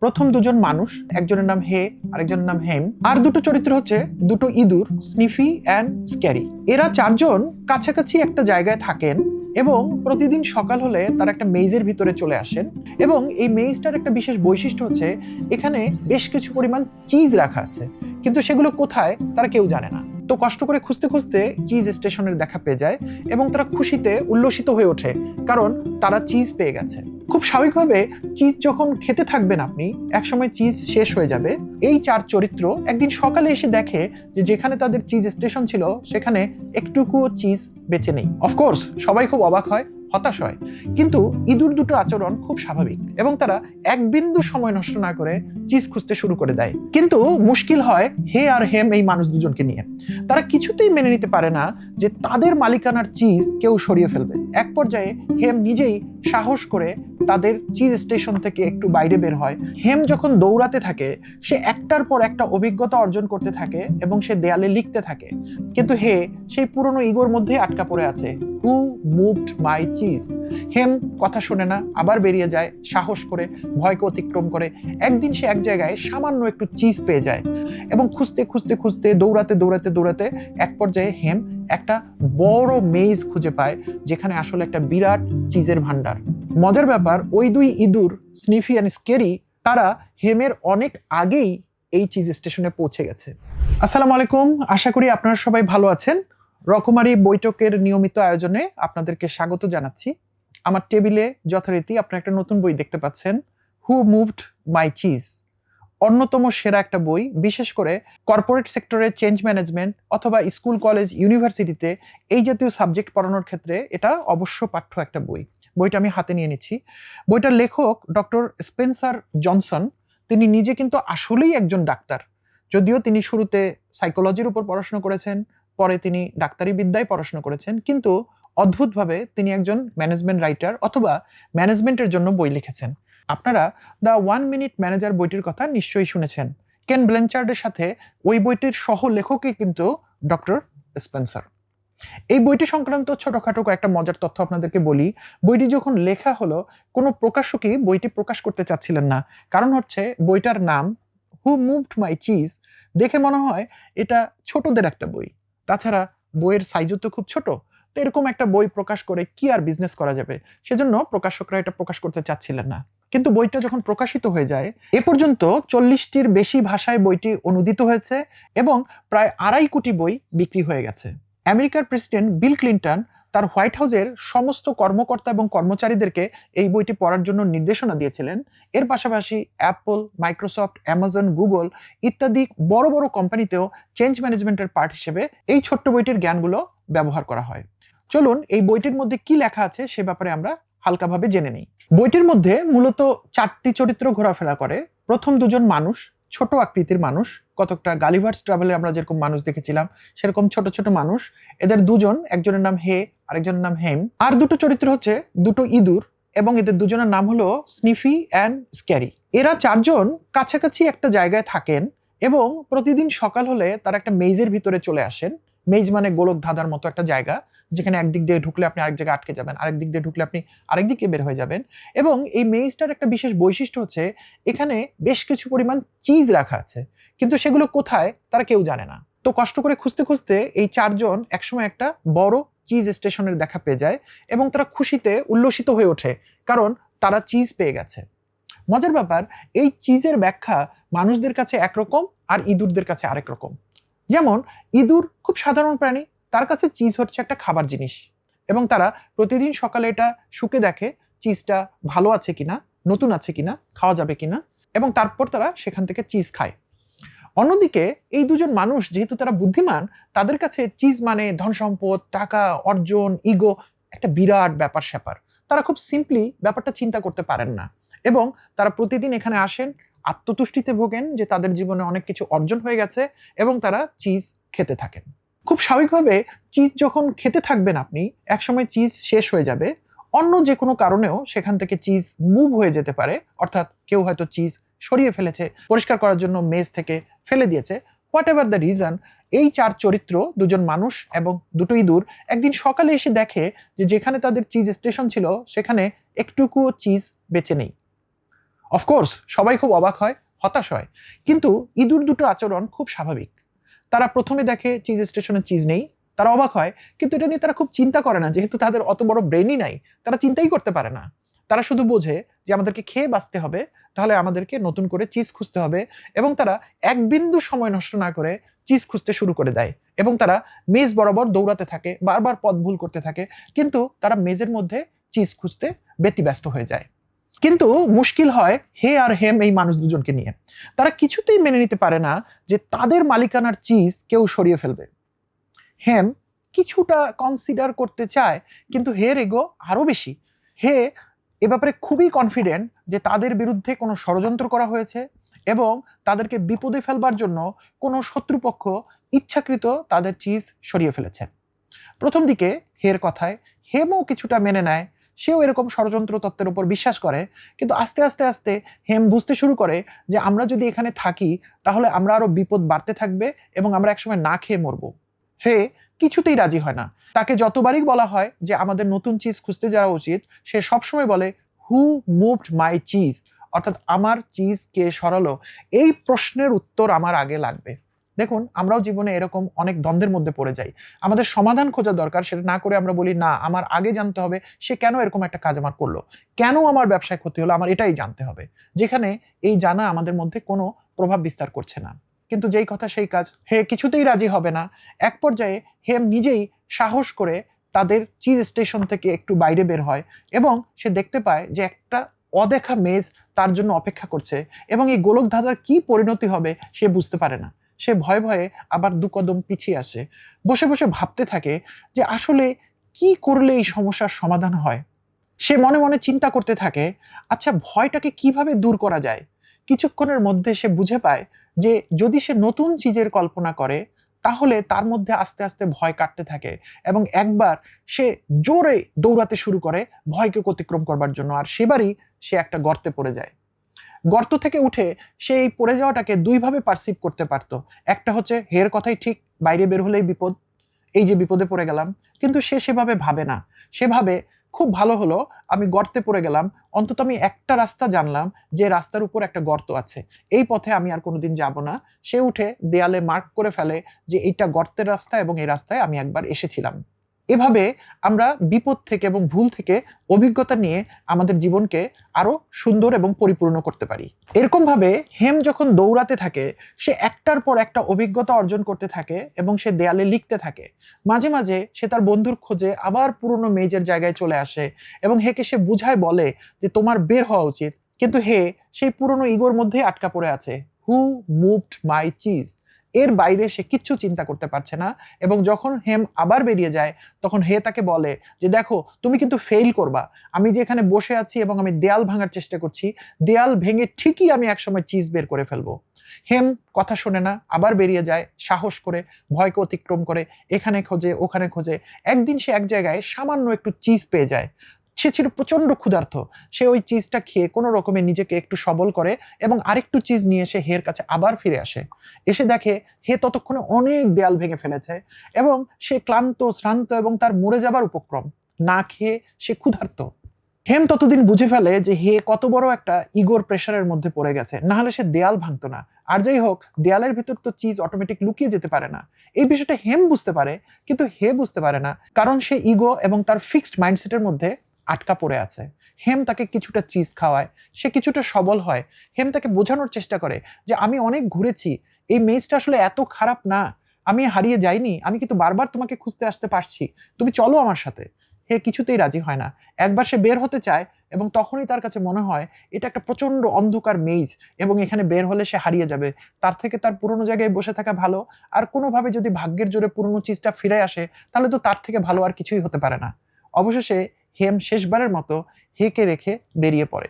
প্রথম দুজন মানুষ, একজনের নাম হে, আরেকজনের নাম হেম। আর দুটো চরিত্র হচ্ছে দুটো ইঁদুর, স্নিফি অ্যান্ড স্ক্যারি। এরা চারজন কাছাকাছি একটা জায়গায় থাকেন এবং প্রতিদিন সকাল হলে তারা একটা মেজের ভিতরে চলে আসেন এবং এই মেজটার একটা বিশেষ বৈশিষ্ট্য হচ্ছে এখানে বেশ কিছু পরিমাণ চিজ রাখা আছে। কিন্তু সেগুলো কোথায় তারা কেউ জানে না। তো কষ্ট করে খুঁজতে খুঁজতে চিজ স্টেশনের দেখা পেয়ে যায় এবং তারা খুশিতে উল্লসিত হয়ে ওঠে কারণ তারা চিজ পেয়ে গেছে। খুব স্বাভাবিকভাবে চিজ যখন খেতে থাকবেন আপনি, একসময় চিজ শেষ হয়ে যাবে। এই চার চরিত্র একদিন সকালে এসে দেখে যে যেখানে তাদের চিজ স্টেশন ছিল, সেখানে একটুকুও চিজ বেঁচে নেই। অফকোর্স সবাই খুব অবাক হয়, হতাশ হয়। কিন্তু ইঁদুর দুটো আচরণ খুব স্বাভাবিক এবং তারা এক বিন্দু সময় নষ্ট না করে চিজ খুঁজতে শুরু করে দেয়। কিন্তু মুশকিল হয় হে আর হেম এই মানুষ দুজনকে নিয়ে। তারা কিছুতেই মেনে নিতে পারে না যে তাদের মালিকানার চিজ কেউ সরিয়ে ফেলবে। এক পর্যায়ে হেম নিজেই সাহস করে তাদের চিজ স্টেশন থেকে একটু বাইরে বের হয়। হেম যখন দৌড়াতে থাকে, সে একটার পর একটা অভিজ্ঞতা অর্জন করতে থাকে এবং সে দেয়ালে লিখতে থাকে। কিন্তু হে, সেই পুরনো ইগোর মধ্যে আটকা পড়ে আছে। হু মুভড মাই চিজ হেম কথা শোনে না, আবার বেরিয়ে যায়, সাহস করে, ভয়কে অতিক্রম করে। একদিন সে এক জায়গায় সামান্য একটু চিজ পেয়ে যায়। এবং খুঁজতে খুঁজতে খুঁজতে, দৌড়াতে দৌড়াতে দৌড়াতে এক পর্যায়ে হেম একটা বড় মেজ খুঁজে পায়, যেখানে আসলে একটা বিরাট চিজের ভান্ডার মজার ব্যাপার, ওই দুই ইঁদুর, স্নিফি অ্যান্ড স্কেরি, তারা হেমের অনেক আগেই এই চিজ স্টেশনে পৌঁছে গেছে। আসসালামু আলাইকুম, আশা করি আপনারা সবাই ভালো আছেন। রকমারি বৈঠকের নিয়মিত আয়োজনে আপনাদেরকে স্বাগত জানাচ্ছি। আমার টেবিলে যথারীতি আপনারা একটা নতুন বই দেখতে পাচ্ছেন হু মুভড মাই চিজ অন্যতম সেরা একটা বই, বিশেষ করে কর্পোরেট সেক্টরে চেঞ্জ ম্যানেজমেন্ট অথবা স্কুল কলেজ ইউনিভার্সিটিতে এই জাতীয় সাবজেক্ট পড়ানোর ক্ষেত্রে এটা অবশ্য পাঠ্য একটা বই। বইটা আমি হাতে নিয়ে নিচ্ছি। বইটার লেখক ডক্টর স্পেন্সার জনসন। তিনি নিজে কিন্তু আসলেই একজন ডাক্তার। যদিও তিনি শুরুতে সাইকোলজির উপর পড়াশোনা করেছেন, পরে তিনি ডাক্তারি বিদ্যায় পড়াশোনা করেছেন, কিন্তু অদ্ভুতভাবে তিনি একজন ম্যানেজমেন্ট রাইটার অথবা ম্যানেজমেন্টের জন্য বই লিখেছেন। আপনারা দ্য ওয়ান মিনিট ম্যানেজার বইটির কথা নিশ্চয়ই শুনেছেন। কেন ব্লেঞ্চার্ডের সাথে ওই বইটির সহ লেখকই কিন্তু ডক্টর স্পেন্সার এই বইটি সংক্রান্ত ছোটখাটো কয়েকটা মজার তথ্য আপনাদেরকে বলি। বইটি যখন লেখা হলো, কোনো প্রকাশকই বইটি প্রকাশ করতে চাচ্ছিলেন না। কারণ হচ্ছে, বইটার নাম হু মুভড মাই চিজ দেখে মনে হয় এটা ছোটদের একটা বই। তাছাড়া বইয়ের সাইজও তো খুব ছোট। তো এরকম একটা বই প্রকাশ করে কি আর বিজনেস করা যাবে? সেজন্য প্রকাশকরা এটা প্রকাশ করতে চাচ্ছিলেন না। কিন্তু বইটা যখন প্রকাশিত হয়ে যায়, এ পর্যন্ত চল্লিশটির বেশি ভাষায় বইটি অনুদিত হয়েছে এবং প্রায় আড়াই কোটি বই বিক্রি হয়ে গেছে। আমেরিকার প্রেসিডেন্ট বিল ক্লিন্টন তার হোয়াইট হাউসের সমস্ত কর্মকর্তা এবং কর্মচারীদেরকে এই বইটি পড়ার জন্য নির্দেশনা দিয়েছিলেন। এর পাশাপাশি অ্যাপল, মাইক্রোসফট, অ্যামাজন, গুগল ইত্যাদি বড় বড় কোম্পানিতেও চেঞ্জ ম্যানেজমেন্টের পার্ট হিসেবে এই ছোট্ট বইটির জ্ঞানগুলো ব্যবহার করা হয়। চলুন এই বইটির মধ্যে কি লেখা আছে সে ব্যাপারে আমরা হালকাভাবে জেনে নিই। বইটির মধ্যে মূলত চারটি চরিত্র ঘোরাফেরা করে। প্রথম দুজন মানুষ, ছোট আকৃতির মানুষ। কতকটা গালিভার্স ট্রাভেলে আমরা যেরকম মানুষ দেখেছিলাম, সেরকম ছোট ছোট মানুষ। এদের দুজন, একজনের নাম হে, আরেকজনের নাম হেম। আর দুটো চরিত্র হচ্ছে দুটো ইঁদুর এবং এদের দুজনের নাম হলো স্নিফি অ্যান্ড স্ক্যারি। এরা চারজন কাছাকাছি একটা জায়গায় থাকেন এবং প্রতিদিন সকাল হলে তারা একটা মেজের ভিতরে চলে আসেন। মেজ মানে গোলক ধাঁধার মতো একটা জায়গা। যেখানে একদিক দিয়ে ঢুকলে আপনি আরেক জায়গায় আটকে যাবেন, আরেক দিক দিয়ে ঢুকলে আপনি আরেক দিকে বের হয়ে যাবেন এবং এই মেজটার একটা বিশেষ বৈশিষ্ট্য হচ্ছে এখানে বেশ কিছু পরিমাণ চিজ রাখা আছে, কিন্তু সেগুলো কোথায় তারা কেউ জানে না। তো কষ্ট করে খুঁজতে খুঁজতে এই চারজন একসময় একটা বড় চিজ স্টেশনের দেখা পেয়ে যায় এবং তারা খুশিতে উল্লসিত হয়ে ওঠে, কারণ তারা চিজ পেয়ে গেছে। মজার ব্যাপার, এই চিজের ব্যাখ্যা মানুষদের কাছে একরকম আর ইঁদুরদের কাছে আরেক রকম। যেমন, ইঁদুর খুব সাধারণ প্রাণী তার কাছে চিজ হচ্ছে একটা খাবার জিনিস। এবং তারা প্রতিদিন সকালে এটা শুকে দেখে চিজটা ভালো আছে কিনা, নতুন আছে কিনা, খাওয়া যাবে কিনা, এবং তারপর তারা সেখান থেকে চিজ খায়। অন্যদিকে এই দুজন মানুষ যেহেতু তারা বুদ্ধিমান, তাদের কাছে চিজ মানে ধন সম্পদ, টাকা, অর্জন ইগো একটা বিরাট ব্যাপার স্যাপার। তারা খুব সিম্পলি ব্যাপারটা চিন্তা করতে পারেন না। এবং তারা প্রতিদিন এখানে আসেন, আত্মতুষ্টিতে ভোগেন যে তাদের জীবনে অনেক কিছু অর্জন হয়ে গেছে, এবং তারা চিজ খেতে থাকেন। খুব স্বাভাবিকভাবে চিজ যখন খেতে থাকবেন আপনি, একসময় চিজ শেষ হয়ে যাবে। অন্য যে কোনো কারণেও সেখান থেকে চিজ মুভ হয়ে যেতে পারে। অর্থাৎ কেউ হয়তো চিজ সরিয়ে ফেলেছে, পরিষ্কার করার জন্য মেজ থেকে ফেলে দিয়েছে। হোয়াট এভার দ্য রিজন এই চার চরিত্র, দুজন মানুষ এবং দুটো ইঁদুর একদিন সকালে এসে দেখে যে যেখানে তাদের চিজ স্টেশন ছিল, সেখানে একটুকুও চিজ বেঁচে নেই। অফকোর্স সবাই খুব অবাক হয়, হতাশ হয়। কিন্তু ইঁদুর দুটোর আচরণ খুব স্বাভাবিক। তারা প্রথমে দেখে চিজ স্টেশনে চিজ নেই, তারা অবাক হয়। কিন্তু এটা নিয়ে তারা খুব চিন্তা করে না, যেহেতু তাদের অত বড় ব্রেনই নাই, তারা চিন্তাই করতে পারে না। তারা শুধু বোঝে যে আমাদেরকে খেয়ে বাঁচতে হবে, তাহলে আমাদেরকে নতুন করে চিজ খুঁজতে হবে এবং তারা এক বিন্দু সময় নষ্ট না করে চিজ খুঁজতে শুরু করে দেয় এবং তারা মেজ বরাবর দৌড়াতে থাকে, বারবার পথ ভুল করতে থাকে, কিন্তু তারা মেজের মধ্যে চিজ খুঁজতে ব্যতিব্যস্ত হয়ে যায়। কিন্তু মুশকিল হয় হে আর হেম এই মানুষ দুজনকে নিয়ে। তারা কিছুতেই মেনে নিতে পারে না যে তাদের মালিকানার চিজ কেউ সরিয়ে ফেলবে। হেম কিছুটা কনসিডার করতে চায়, কিন্তু হের এগো আরও বেশি। হে এ ব্যাপারে খুবই কনফিডেন্ট যে তাদের বিরুদ্ধে কোনো ষড়যন্ত্র করা হয়েছে এবং তাদেরকে বিপদে ফেলবার জন্য কোনো শত্রুপক্ষ ইচ্ছাকৃত তাদের চিজ সরিয়ে ফেলেছে। প্রথম দিকে হের কথায় হেমও কিছুটা মেনে নেয় সেও এরকম ষড়যন্ত্র তত্ত্বের উপর বিশ্বাস করে, কিন্তু আস্তে আস্তে আস্তে হেম বুঝতে শুরু করে যে আমরা যদি এখানে থাকি, তাহলে আমরা আরও বিপদ বাড়তে থাকবে এবং আমরা একসময় না খেয়ে মরবো। হে, কিছুতেই রাজি হয় না। তাকে যতবারই বলা হয় যে আমাদের নতুন চিজ খুঁজতে যাওয়া উচিত, সে সবসময় বলে হু মুভড মাই চিজ অর্থাৎ, আমার চিজ কে সরালো? এই প্রশ্নের উত্তর আমার আগে লাগবে। দেখুন, আমরাও জীবনে এরকম অনেক দ্বন্দ্বের মধ্যে পড়ে যাই। আমাদের সমাধান খোঁজা দরকার, সেটা না করে আমরা বলি, না, আমার আগে জানতে হবে, সে কেন এরকম একটা কাজ আমার করল? কেন আমার ব্যবসায় ক্ষতি হলো? আমার এটাই জানতে হবে। যেখানে এই জানা আমাদের মধ্যে কোনো প্রভাব বিস্তার করছে না। কিন্তু যেই কথা সেই কাজ, হে, কিছুতেই রাজি হবে না। এক পর্যায়ে হেম নিজেই সাহস করে তাদের চিজ স্টেশন থেকে একটু বাইরে বের হয় এবং সে দেখতে পায় যে একটা অদেখা মেজ তার জন্য অপেক্ষা করছে এবং এই গোলক ধাঁধার কি পরিণতি হবে সে বুঝতে পারে না। সে ভয়ে ভয়ে আবার দু কদম পিছিয়ে আসে। বসে বসে ভাবতে থাকে যে আসলে কি করলে এই সমস্যার সমাধান হয়? সে মনে মনে চিন্তা করতে থাকে আচ্ছা ভয়টাকে কীভাবে দূর করা যায়? কিছুক্ষণের মধ্যে সে বুঝে পায় যে যদি সে নতুন চিজের কল্পনা করে, তাহলে তার মধ্যে আস্তে আস্তে ভয় কাটতে থাকে এবং একবার সে জোরে দৌড়াতে শুরু করে ভয়কে অতিক্রম করবার জন্য। আর সেবারই সে একটা গর্তে পড়ে যায়। গর্ত থেকে উঠে সে এই পড়ে যাওয়াটাকে দুইভাবে পারসিভ করতে পারত। একটা হচ্ছে হের কথাই ঠিক, বাইরে বের হলেই বিপদ, এই যে বিপদে পড়ে গেলাম, কিন্তু সে সেভাবে ভাবে না। সেভাবে খুব ভালো হলো, আমি গর্তে পড়ে গেলাম, অন্তত আমি একটা রাস্তা জানলাম যে রাস্তার উপর একটা গর্ত আছে। এই পথে আমি আর কোনোদিন যাব না। সে উঠে দেয়ালে মার্ক করে ফেলে যে এইটা গর্তের রাস্তা এবং এই রাস্তায় আমি একবার এসেছিলাম। এভাবে আমরা বিপদ থেকে এবং ভুল থেকে অভিজ্ঞতা নিয়ে আমাদের জীবনকে আরও সুন্দর এবং পরিপূর্ণ করতে পারি। এরকম ভাবে হেম যখন দৌড়াতে থাকে, সে একটার পর একটা অভিজ্ঞতা অর্জন করতে থাকে এবং সে দেয়ালে লিখতে থাকে। মাঝে মাঝে সে তার বন্ধুর খোঁজে আবার পুরনো মেজের জায়গায় চলে আসে এবং হেকে সে বুঝায় বলে যে, তোমার বের হওয়া উচিত। কিন্তু হে, সেই পুরনো ইগোর মধ্যে আটকা পড়ে আছে। হু মুভড মাই চিজ এর বাইরে সে কিচ্ছু চিন্তা করতে পারছে না এবং যখন হেম আবার বেরিয়ে যায়, তখন হে তাকে বলে যে, দেখো, তুমি কিন্তু ফেল করবা। আমি যে এখানে বসে আছি এবং আমি দেয়াল ভাঙার চেষ্টা করছি, দেয়াল ভেঙে ঠিকই আমি একসময় চিজ বের করে ফেলব। হেম কথা শোনে না, আবার বেরিয়ে যায়, সাহস করে, ভয়কে অতিক্রম করে, এখানে খোঁজে, ওখানে খোঁজে। একদিন সে এক জায়গায় সামান্য একটু চিজ পেয়ে যায়। সে ছিল প্রচণ্ড ক্ষুধার্থ সে ওই চিজটা খেয়ে কোনো রকমে নিজেকে একটু সবল করে এবং আরেকটু চিজ নিয়ে সে হের কাছে আবার ফিরে আসে। এসে দেখে হে ততক্ষণে অনেক দেয়াল ভেঙে ফেলেছে এবং সে ক্লান্ত, শ্রান্ত এবং তার মরে যাবার উপক্রম। না খেয়ে সে ক্ষুধার্ত। হেম ততদিন বুঝে ফেলে যে হে কত বড় একটা ইগোর প্রেশারের মধ্যে পড়ে গেছে। না হলে সে দেয়াল ভাঙতো না। আর যাই হোক, দেয়ালের ভিতর তো চিজ অটোমেটিক লুকিয়ে যেতে পারে না। এই বিষয়টা হেম বুঝতে পারে, কিন্তু হে বুঝতে পারে না। কারণ সে ইগো এবং তার ফিক্সড মাইন্ডসেটের মধ্যে আটকা পড়ে আছে। হেম তাকে কিছুটা চিজ খাওয়ায়। সে কিছুটা সবল হয়। হেম তাকে বোঝানোর চেষ্টা করে যে, আমি অনেক ঘুরেছি। এই মেজটা আসলে এত খারাপ না। আমি হারিয়ে যাইনি। আমি কিন্তু বারবার তোমাকে খুঁজতে আসতে পারছি। তুমি চলো আমার সাথে। হে, কিছুতেই রাজি হয় না। একবার সে বের হতে চায় এবং তখনই তার কাছে মনে হয়, এটা একটা প্রচণ্ড অন্ধকার মেজ এবং এখানে বের হলে সে হারিয়ে যাবে। তার থেকে তার পুরনো জায়গায় বসে থাকা ভালো। আর কোনোভাবে যদি ভাগ্যের জোরে পুরনো চিজটা ফিরে আসে, তাহলে তো তার থেকে ভালো আর কিছুই হতে পারে না। অবশেষে হেম শেষবারের মতো হেকে রেখে বেরিয়ে পড়ে।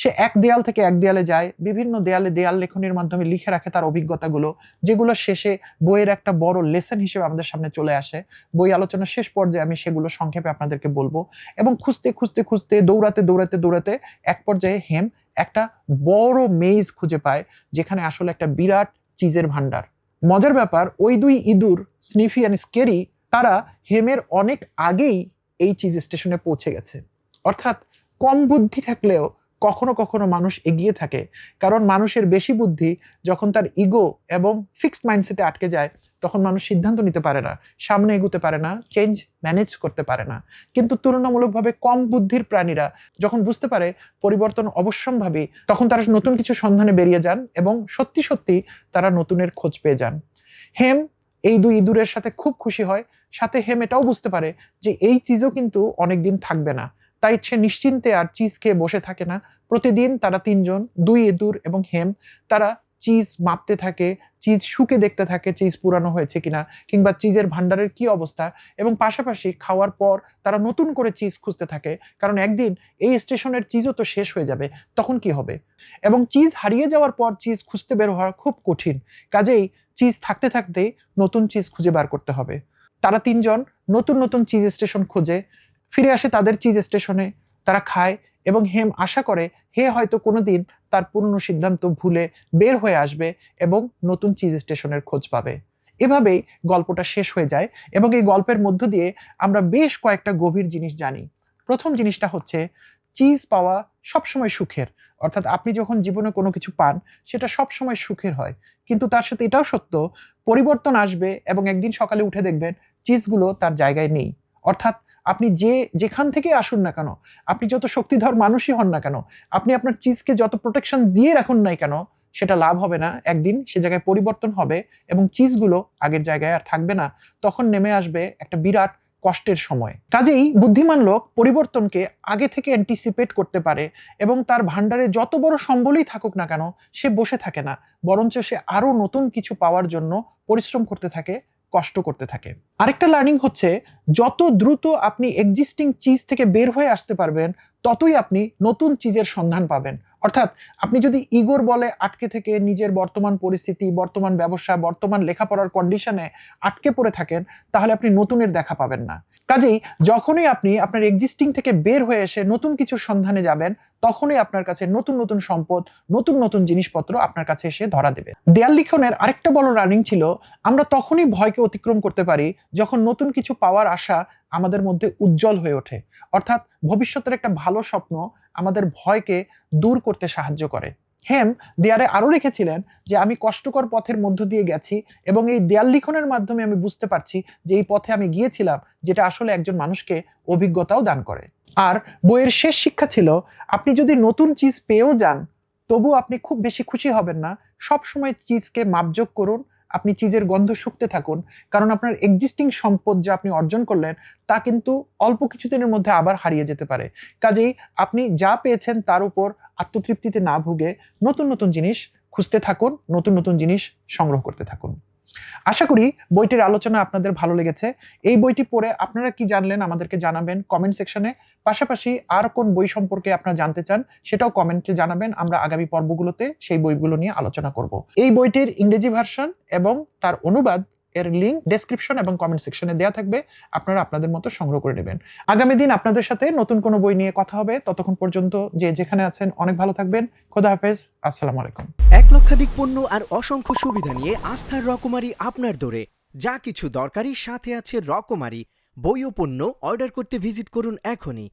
সে এক দেয়াল থেকে এক দেয়ালে যায়, বিভিন্ন দেয়ালে দেয়াল লেখনের মাধ্যমে লিখে রাখে তার অভিজ্ঞতাগুলো, যেগুলো শেষে বইয়ের একটা বড় লেসন হিসেবে আমাদের সামনে চলে আসে। বই আলোচনার শেষ পর্যায়ে আমি সেগুলো সংক্ষেপে আপনাদেরকে বলব এবং খুঁজতে খুঁজতে খুঁজতে, দৌড়াতে দৌড়াতে দৌড়াতে এক পর্যায়ে হেম একটা বড় মেজ খুঁজে পায়, যেখানে আসলে একটা বিরাট চিজের ভান্ডার মজার ব্যাপার, ওই দুই ইঁদুর, স্নিফি অ্যান্ড স্কেরি তারা হেমের অনেক আগেই এই চিজ স্টেশনে পৌঁছে গেছে। অর্থাৎ কম বুদ্ধি থাকলেও কখনো কখনো মানুষ এগিয়ে থাকে। কারণ মানুষের বেশি বুদ্ধি যখন তার ইগো এবং ফিক্সড মাইন্ডসেটে আটকে যায়, তখন মানুষ সিদ্ধান্ত নিতে পারে না, সামনে এগোতে পারে না চেঞ্জ ম্যানেজ করতে পারে না। কিন্তু তুলনামূলকভাবে কম বুদ্ধির প্রাণীরা যখন বুঝতে পারে পরিবর্তন অবশ্যম্ভাবী, তখন তারা নতুন কিছু সন্ধানে বেরিয়ে যান এবং সত্যি সত্যি তারা নতুনের খোঁজ পেয়ে যান। হেম এই দুই ইঁদুরের সাথে খুব খুশি হয় সাথে হেম এটাও বুঝতে পারে যে এই চিজও কিন্তু অনেকদিন থাকবে না। তাই সে নিশ্চিন্তে আর চিজ খেয়ে বসে থাকে না। প্রতিদিন তারা তিনজন, দুই ইঁদুর এবং হেম তারা চিজ মাপতে থাকে চিজ শুকে দেখতে থাকে চিজ পুরানো হয়েছে কিনা কিংবা চিজের ভান্ডারের কি অবস্থা এবং পাশাপাশি খাওয়ার পর তারা নতুন করে চিজ খুঁজতে থাকে। কারণ একদিন এই স্টেশনের চিজও তো শেষ হয়ে যাবে, তখন কি হবে? এবং চিজ হারিয়ে যাওয়ার পর চিজ খুঁজতে বের হওয়া খুব কঠিন। কাজেই চিজ থাকতে থাকতেই নতুন চিজ খুঁজে বার করতে হবে। তারা তিনজন নতুন নতুন চিজ স্টেশন খোঁজে, ফিরে আসে তাদের চিজ স্টেশনে তারা খায় এবং হেম আশা করে হে হয়তো কোনোদিন তার পুরনো সিদ্ধান্ত ভুলে বের হয়ে আসবে এবং নতুন চিজ স্টেশনের খোঁজ পাবে। এভাবেই গল্পটা শেষ হয়ে যায় এবং এই গল্পের মধ্য দিয়ে আমরা বেশ কয়েকটা গভীর জিনিস জানি। প্রথম জিনিসটা হচ্ছে চিজ পাওয়া সবসময় সুখের। অর্থাৎ আপনি যখন জীবনে কোনো কিছু পান, সেটা সবসময় সুখের হয়। কিন্তু তার সাথে এটাও সত্য পরিবর্তন আসবে এবং একদিন সকালে উঠে দেখবেন চিজগুলো তার জায়গায় নেই। অর্থাৎ আপনি যে, যেখান থেকে আসুন না কেন, আপনি যত শক্তিধর মানুষই হন না কেন, আপনি আপনার চিজকে যত প্রোটেকশন দিয়ে রাখুন নাই কেন, সেটা লাভ হবে না। একদিন সে জায়গায় পরিবর্তন হবে এবং চিজগুলো আগের জায়গায় আর থাকবে না। তখন নেমে আসবে একটা বিরাট কষ্টের সময়। কাজেই বুদ্ধিমান লোক পরিবর্তনকে আগে থেকে অ্যান্টিসিপেট করতে পারে এবং তার ভান্ডারে যত বড় সম্বলই থাকুক না কেন, সে বসে থাকে না। বরঞ্চ সে আরও নতুন কিছু পাওয়ার জন্য পরিশ্রম করতে থাকে, কষ্ট করতে থাকে। আরেকটা লার্নিং হচ্ছে, যত দ্রুত আপনি এক্সিস্টিং চিজ থেকে বের হয়ে আসতে পারবেন, ততই আপনি নতুন চিজের সন্ধান পাবেন। অর্থাৎ আপনি যদি ইগোর বলে আটকে থেকে নিজের বর্তমান পরিস্থিতি, বর্তমান ব্যবসা, বর্তমান লেখাপড়ার কন্ডিশনে আটকে পড়ে থাকেন, তাহলে আপনি নতুনের দেখা পাবেন না। কাজেই যখনই আপনি আপনার এক্সিস্টিং থেকে বের হয়ে এসে নতুন কিছুর সন্ধানে যাবেন, তখনই আপনার কাছে নতুন নতুন সম্পদ, নতুন নতুন জিনিসপত্র আপনার কাছে এসে ধরা দেবে। দেয়াল লিখনের আরেকটা বড় রানিং ছিল, আমরা তখনই ভয়কে অতিক্রম করতে পারি যখন নতুন কিছু পাওয়ার আশা আমাদের মধ্যে উজ্জ্বল হয়ে ওঠে। অর্থাৎ ভবিষ্যতের একটা ভালো স্বপ্ন আমাদের ভয়কে দূর করতে সাহায্য করে। হেম দেয়ালে আরও রেখেছিলেন যে, আমি কষ্টকর পথের মধ্য দিয়ে গেছি এবং এই দেয়াল লিখনের মাধ্যমে আমি বুঝতে পারছি যে, এই পথে আমি গিয়েছিলাম যেটা আসলে একজন মানুষকে অভিজ্ঞতাও দান করে। আর বইয়ের শেষ শিক্ষা ছিল, আপনি যদি নতুন চিজ পেয়েও যান তবু আপনি খুব বেশি খুশি হবেন না। সব সময় চিজকে মাপযোগ করুন আপনি চিজের গন্ধ শুকতে থাকুন, কারণ আপনার এক্সিস্টিং সম্পদ যা আপনি অর্জন করলেন, তা কিন্তু অল্প কিছুদিনের মধ্যে আবার হারিয়ে যেতে পারে। কাজেই আপনি যা পেয়েছেন তার উপর আত্মতৃপ্তিতে না ভুগে নতুন নতুন জিনিস খুঁজতে থাকুন, নতুন নতুন জিনিস সংগ্রহ করতে থাকুন। আশা করি বইটির আলোচনা আপনাদের ভালো লেগেছে। এই বইটি পড়ে আপনারা কি জানলেন আমাদেরকে জানাবেন কমেন্ট সেকশনে পাশাপাশি আর কোন বই সম্পর্কে আপনারা জানতে চান সেটাও কমেন্টে জানাবেন। আমরা আগামী পর্বগুলোতে সেই বইগুলো নিয়ে আলোচনা করব। এই বইটির ইংরেজি ভার্সন এবং তার অনুবাদ এর লিঙ্ক ডেসক্রিপশন এবং কমেন্ট সেকশনে দেওয়া থাকবে। আপনারা আপনাদের মতো সংগ্রহ করে নেবেন। আগামী দিন আপনাদের সাথে নতুন কোনো বই নিয়ে কথা হবে। ততক্ষণ পর্যন্ত যে যেখানে আছেন অনেক ভালো থাকবেন। খোদা হাফেজ। আসসালামু আলাইকুম। এক লক্ষাধিক পণ্য আর অসংখ্য সুবিধা নিয়ে আস্থার রকমারি আপনার দোরে। যা কিছু দরকারি সাথে আছে রকমারি। বই ও পণ্য অর্ডার করতে ভিজিট করুন এখনই।